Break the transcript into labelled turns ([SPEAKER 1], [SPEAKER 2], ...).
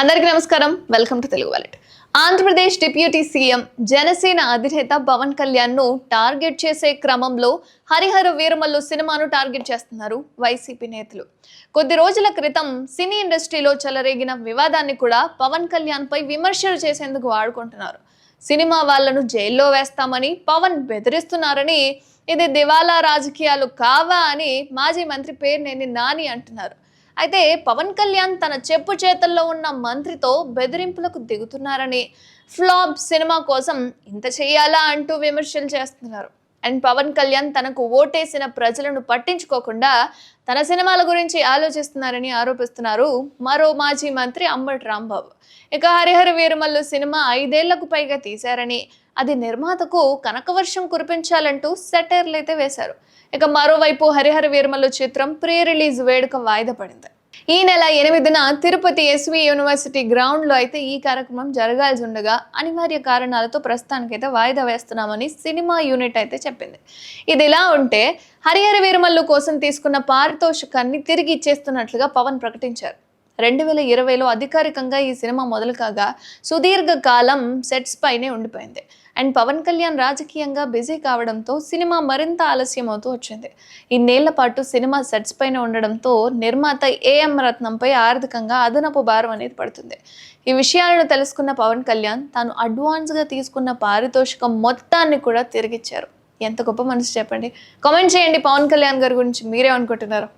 [SPEAKER 1] అందరికీ నమస్కారం. Welcome to Telugu wallet. Andhra Pradesh deputy CM Janasena అధినేత పవన్ కళ్యాణ్ను టార్గెట్ చేసే క్రమంలో హరిహర వీరమల్లు సినిమాను టార్గెట్ చేస్తున్నారు వైసీపీ నేతలు. కొద్ది రోజుల క్రితం సినీ ఇండస్ట్రీలో చెలరేగిన వివాదాన్ని కూడా పవన్ కళ్యాణ్ పై విమర్శలు చేసేందుకు వాడుకుంటున్నారు. సినిమా వాళ్ళను జైల్లో వేస్తామని పవన్ బెదిరిస్తున్నారని ఇది దివాలా రాజకీయాలు కావా అని మాజీ మంత్రి పేర్నేని నాని అంటున్నారు. అయితే పవన్ కళ్యాణ్ తన చెప్పు చేతల్లో ఉన్న మంత్రితో బెదిరింపులకు దిగుతున్నారని. ఫ్లాప్ సినిమా కోసం ఇంత చేయాలా అంటూ విమర్శలు చేస్తున్నారు. అండ్ పవన్ కళ్యాణ్ తనకు ఓటేసిన ప్రజలను పట్టించుకోకుండా తన సినిమాల గురించి ఆలోచిస్తున్నారని ఆరోపిస్తున్నారు మరో మాజీ మంత్రి అంబటి రాంబాబు. ఇక హరిహర వీరమల్లు సినిమా ఐదేళ్ళకు పైగా తీశారని అది నిర్మాతకు కనకవర్షం కురిపించాలంటూ సెటైర్లు అయితే వేశారు. ఇక మరోవైపు హరిహర వీరమల్లు చిత్రం ప్రీ రిలీజ్ వేడుక వాయిదా పడింది. ఈ నెల ఎనిమిదిన తిరుపతి ఎస్వి యూనివర్సిటీ గ్రౌండ్లో అయితే ఈ కార్యక్రమం జరగాల్సి ఉండగా అనివార్య కారణాలతో ప్రస్తుతానికైతే వాయిదా వేస్తున్నామని సినిమా యూనిట్ అయితే చెప్పింది. ఇది ఇలా ఉంటే హరిహర వీరమల్లు కోసం తీసుకున్న పారితోషికాన్ని తిరిగి ఇచ్చేస్తున్నట్లుగా పవన్ ప్రకటించారు. రెండు వేల ఇరవైలో అధికారికంగా ఈ సినిమా మొదలు కాగా సుదీర్ఘ కాలం సెట్స్ పైనే ఉండిపోయింది. అండ్ పవన్ కళ్యాణ్ రాజకీయంగా బిజీ కావడంతో సినిమా మరింత ఆలస్యం అవుతూ వచ్చింది. ఇన్నేళ్ళ పాటు సినిమా సెట్స్ పైన ఉండడంతో నిర్మాత ఏఎం రత్నంపై ఆర్థికంగా అదనపు భారం అనేది పడుతుంది. ఈ విషయాలను తెలుసుకున్న పవన్ కళ్యాణ్ తాను అడ్వాన్స్గా తీసుకున్న పారితోషికం మొత్తాన్ని కూడా తిరిగిచ్చారు. ఎంత గొప్ప మనసు చెప్పండి. కామెంట్ చేయండి పవన్ కళ్యాణ్ గారి గురించి మీరే అనుకుంటున్నారు